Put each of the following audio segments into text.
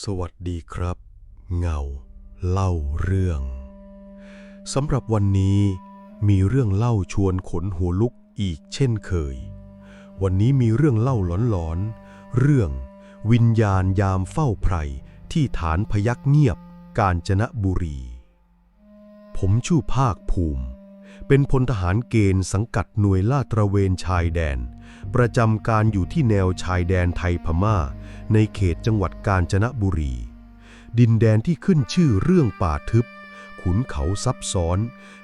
สวัสดีครับ เงา เล่าเรื่องสำหรับวันนี้มีเรื่องเล่าชวนขนหัวลุกอีกเช่นเคย วันนี้มีเรื่องเล่าหลอนๆ เรื่องวิญญาณยามเฝ้าไพรที่ฐานพยักเงียบกาญจนบุรี ผมชื่อภาคภูมิ เป็นพลทหารเกณฑ์สังกัดหน่วยลาดตระเวนชายแดน ประจำการอยู่ที่แนวชายแดนไทยพม่า ในเขตจังหวัดกาญจนบุรี ดินแดนที่ขึ้นชื่อเรื่องป่าทึบ ขุนเขาซับซ้อน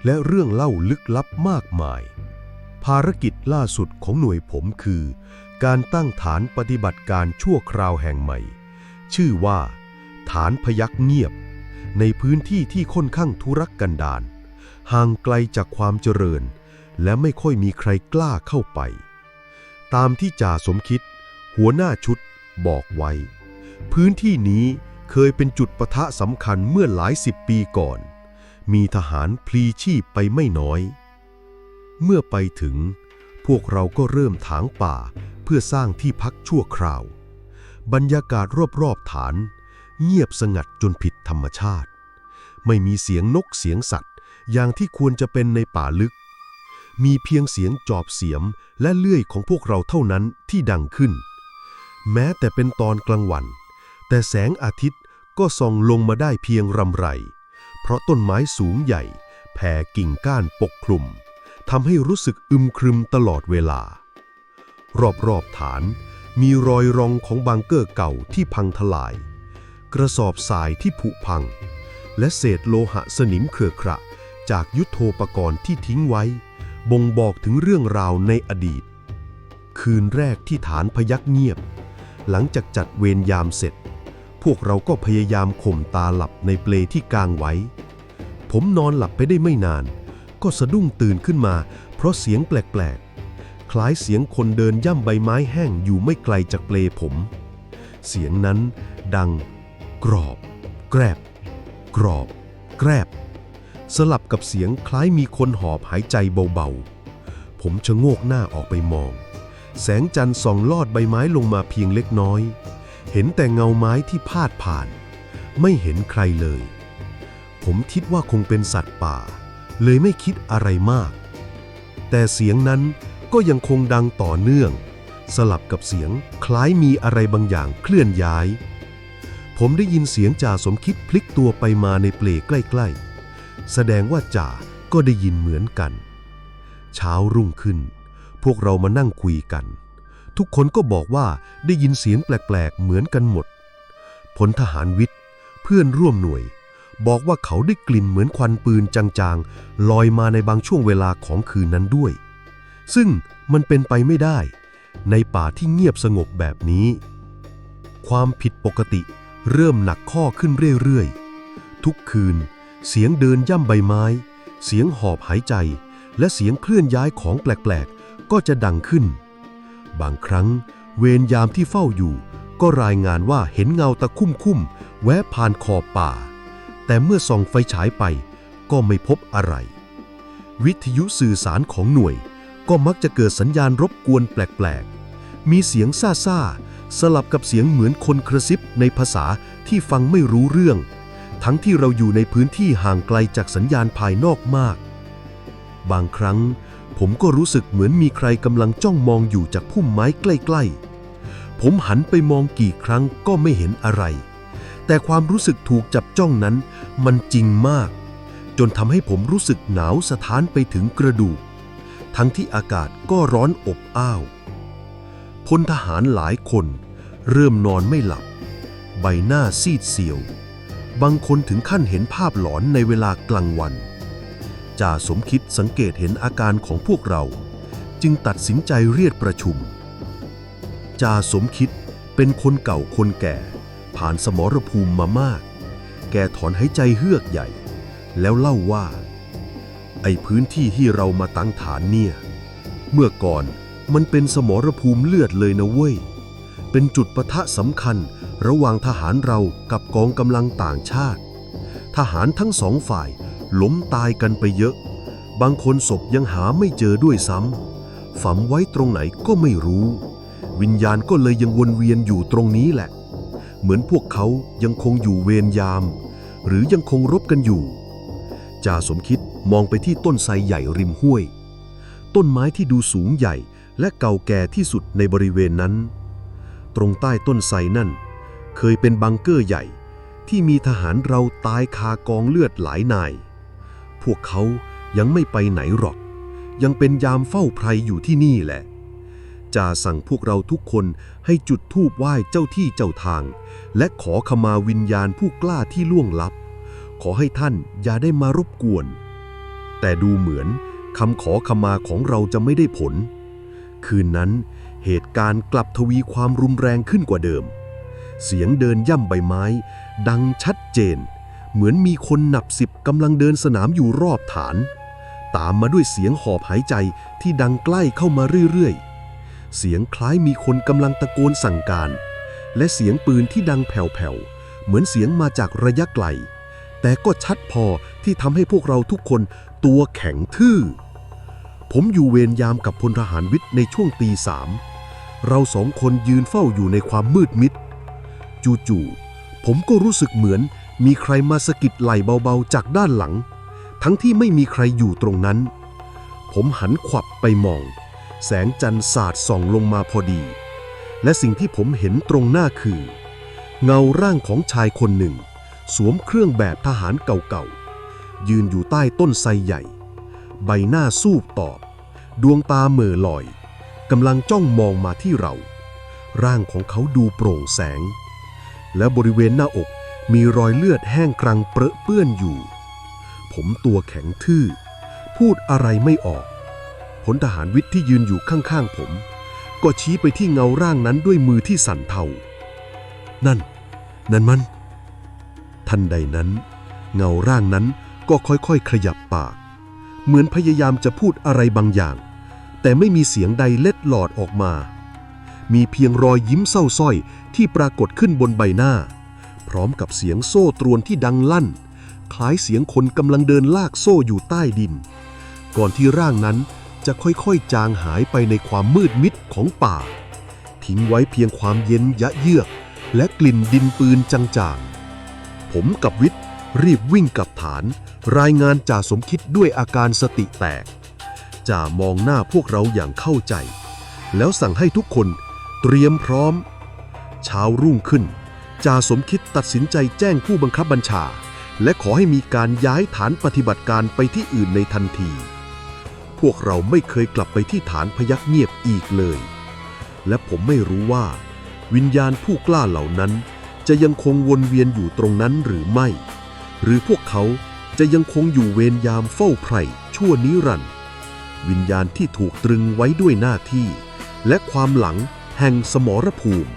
และเรื่องเล่าลึกลับมากมาย ภารกิจล่าสุดของหน่วยผมคือ การตั้งฐานปฏิบัติการชั่วคราวแห่งใหม่ ชื่อว่า ฐานพยักเงียบ ในพื้นที่ที่ค่อนข้างทุรกันดารห่างไกลจากความเจริญ และไม่ค่อยมีใครกล้าเข้าไป ตามที่จ่าสมคิด หัวหน้าชุด บอกไว้ พื้นที่นี้เคยเป็นจุดปะทะสำคัญเมื่อหลายสิบปีก่อน มีทหารพลีชีพไปไม่น้อย เมื่อไปถึง พวกเราก็เริ่มถางป่าเพื่อสร้างที่พักชั่วคราว บรรยากาศรอบๆฐาน เงียบสงัดจนผิดธรรมชาติ ไม่มีเสียงนกเสียงสัตว์ อย่างที่ควรจะเป็นในป่าลึก มีเพียงเสียงจอบเสียมและเลื่อยของพวกเราเท่านั้นที่ดังขึ้น แม้แต่เป็นตอนกลางวัน แต่แสงอาทิตย์ก็ส่องลงมาได้เพียงรำไร เพราะต้นไม้สูงใหญ่แผ่กิ่งก้านปกคลุมทำให้รู้สึกอึมครึมตลอดเวลา รอบๆฐานมีรอยรองของบังเกอร์เก่าที่พังทลาย กระสอบทรายที่ผุพัง และเศษโลหะสนิมเครือขระจากยุทโธปกรณ์ที่ทิ้งไว้ บ่งบอกถึงเรื่องราวในอดีต คืนแรกที่ฐานพยักเงียบ หลังจากจัดเวรยามเสร็จ พวกเราก็พยายามข่มตาหลับในเปลที่กางไว้ ผมนอนหลับไปได้ไม่นาน ก็สะดุ้งตื่นขึ้นมา เพราะเสียงแปลกๆ คล้ายเสียงคนเดินย่ำใบไม้แห้งอยู่ไม่ไกลจากเปลผม เสียงนั้นดัง กรอบ แกรบ กรอบ แกรบ สลับกับเสียงคล้ายมีคนหอบหายใจเบาๆ ผมชะโงกหน้าออกไปมอง แสงจันทร์ส่องลอดใบไม้ลงมาเพียงเล็กน้อย เห็นแต่เงาไม้ที่พาดผ่าน ไม่เห็นใครเลย ผมคิดว่าคงเป็นสัตว์ป่า เลยไม่คิดอะไรมาก แต่เสียงนั้นก็ยังคงดังต่อเนื่อง สลับกับเสียงคล้ายมีอะไรบางอย่างเคลื่อนย้าย ผมได้ยินเสียงจ่าสมคิดพลิกตัวไปมาในเปลใกล้ ๆ แสดงว่าจ่าก็ได้ยินเหมือนกัน เช้ารุ่งขึ้น พวกเรามานั่งคุยกัน ทุกคนก็บอกว่าได้ยินเสียงแปลกๆ เหมือนกันหมด พลทหารวิทย์ เพื่อนร่วมหน่วย บอกว่าเขาได้กลิ่นเหมือนควันปืนจางๆ ลอยมาในบางช่วงเวลาของคืนนั้นด้วย ซึ่งมันเป็นไปไม่ได้ ในป่าที่เงียบสงบแบบนี้ ความผิดปกติเริ่มหนักข้อขึ้นเรื่อยๆ ทุกคืน เสียงเดินย่ำใบไม้ เสียงหอบหายใจ และเสียงเคลื่อนย้ายของแปลกๆ ก็จะดังขึ้น บางครั้งเวรยามที่เฝ้าอยู่ ก็รายงานว่าเห็นเงาตะคุ่มคุ่มแวะผ่านขอบป่า แต่เมื่อส่องไฟฉายไปก็ไม่พบอะไร วิทยุสื่อสารของหน่วย ก็มักจะเกิดสัญญาณรบกวนแปลกๆ มีเสียงซ่าๆสลับกับเสียงเหมือนคนกระซิบในภาษาที่ฟังไม่รู้เรื่อง ทั้งที่เราอยู่ในพื้นที่ห่างไกลจากสัญญาณภายนอกมาก บางครั้ง ผมก็รู้สึกเหมือนมีใครกำลังจ้องมองอยู่จากพุ่มไม้ใกล้ๆ ผมหันไปมองกี่ครั้งก็ไม่เห็นอะไร แต่ความรู้สึกถูกจับจ้องนั้นมันจริงมาก จนทำให้ผมรู้สึกหนาวสะท้านไปถึงกระดูก ทั้งที่อากาศก็ร้อนอบอ้าวพลทหารหลายคน เริ่มนอนไม่หลับ ใบหน้าซีดเซียว บางคนถึงขั้นเห็นภาพหลอนในเวลากลางวัน จ่าสมคิดสังเกตเห็นอาการของพวกเรา จึงตัดสินใจเรียกประชุม จ่าสมคิดเป็นคนเก่าคนแก่ ผ่านสมรภูมิมามาก แกถอนหายใจเฮือกใหญ่ แล้วเล่าว่า ไอพื้นที่ที่เรามาตั้งฐานเนี่ย เมื่อก่อนมันเป็นสมรภูมิเลือดเลยนะเว้ย เป็นจุดปะทะสำคัญระหว่างทหารเรากับกองกำลังต่างชาติ ทหารทั้งสองฝ่าย ล้มตายกันไปเยอะ บางคนศพยังหาไม่เจอด้วยซ้ำฝังไว้ตรงไหนก็ไม่รู้ วิญญาณก็เลยยังวนเวียนอยู่ตรงนี้แหละ เหมือนพวกเขายังคงอยู่เวรยาม หรือยังคงรบกันอยู่จ่าสมคิดมองไปที่ต้นไทรใหญ่ริมห้วย ต้นไม้ที่ดูสูงใหญ่และเก่าแก่ที่สุดในบริเวณนั้น ตรงใต้ต้นไทรนั่น เคยเป็นบังเกอร์ใหญ่ที่มีทหารเราตายคากองเลือดหลายนาย วกเขายังไม่ไปไหนหรอก ยังเป็นยามเฝ้าไพรอยู่ที่นี่แหละจ่าสั่งพวกเราทุกคนให้จุดธูปไหว้เจ้าที่เจ้าทาง และขอขมาวิญญาณผู้กล้าที่ล่วงลับ ขอให้ท่านอย่าได้มารบกวน แต่ดูเหมือนคำขอขมาของเราจะไม่ได้ผล คืนนั้นเหตุการณ์กลับทวีความรุนแรงขึ้นกว่าเดิม เสียงเดินย่ำใบไม้ ดังชัดเจน เหมือนมีคนหนับสิบกำลังเดินสนามอยู่รอบฐาน ตามมาด้วยเสียงหอบหายใจที่ดังใกล้เข้ามาเรื่อยๆ เสียงคล้ายมีคนกำลังตะโกนสั่งการ และเสียงปืนที่ดังแผ่วๆ เหมือนเสียงมาจากระยะไกล แต่ก็ชัดพอที่ทำให้พวกเราทุกคนตัวแข็งทื่อ ผมอยู่เวรยามกับพลทหารวิทย์ในช่วงตีสามเราสองคนยืนเฝ้าอยู่ในความมืดมิด จู่ๆผมก็รู้สึกเหมือน มีใครมาสะกิดไหล่เบาๆจากด้านหลัง ทั้งที่ไม่มีใครอยู่ตรงนั้น ผมหันขวับไปมอง แสงจันทร์สาดส่องลงมาพอดี และสิ่งที่ผมเห็นตรงหน้าคือ เงาร่างของชายคนหนึ่ง สวมเครื่องแบบทหารเก่าๆ ยืนอยู่ใต้ต้นไทรใหญ่ ใบหน้าสูบตอบ ดวงตาเหม่อลอยกำลังจ้องมองมาที่เรา ร่างของเขาดูโปร่งแสง และบริเวณหน้าอก มีรอยเลือดแห้งกรังเปรอะเปื้อนอยู่ ผมตัวแข็งทื่อ พูดอะไรไม่ออกพลทหารวิทย์ที่ยืนอยู่ข้างๆผม ก็ชี้ไปที่เงาร่างนั้นด้วยมือที่สั่นเทา นั่น นั่นมัน ทันใดนั้น เงาร่างนั้นก็ค่อยๆ ขยับปาก เหมือนพยายามจะพูดอะไรบางอย่าง แต่ไม่มีเสียงใดเล็ดหลอดออกมา มีเพียงรอยยิ้มเศร้าสร้อยที่ปรากฏขึ้นบนใบหน้า พร้อมกับเสียงโซ่ตรวนที่ดังลั่น คล้ายเสียงคนกำลังเดินลากโซ่อยู่ใต้ดิน ก่อนที่ร่างนั้นจะค่อยๆ จางหายไปในความมืดมิดของป่า ทิ้งไว้เพียงความเย็นยะเยือก และกลิ่นดินปืนจางๆ ผมกับวิทย์รีบวิ่งกลับฐาน รายงานจ่าสมคิดด้วยอาการสติแตกจ่ามองหน้าพวกเราอย่างเข้าใจ แล้วสั่งให้ทุกคนเตรียมพร้อม เช้ารุ่งขึ้น จ่าสมคิดตัดสินใจแจ้งผู้บังคับบัญชา และขอให้มีการย้ายฐานปฏิบัติการไปที่อื่นในทันที พวกเราไม่เคยกลับไปที่ฐานพยักเงียบอีกเลย และผมไม่รู้ว่า วิญญาณผู้กล้าเหล่านั้น จะยังคงวนเวียนอยู่ตรงนั้นหรือไม่ หรือพวกเขาจะยังคงอยู่เวรยามเฝ้าไพร่ชั่วนิรันดร์วิญญาณที่ถูกตรึงไว้ด้วยหน้าที่ และความหลังแห่งสมรภูมิ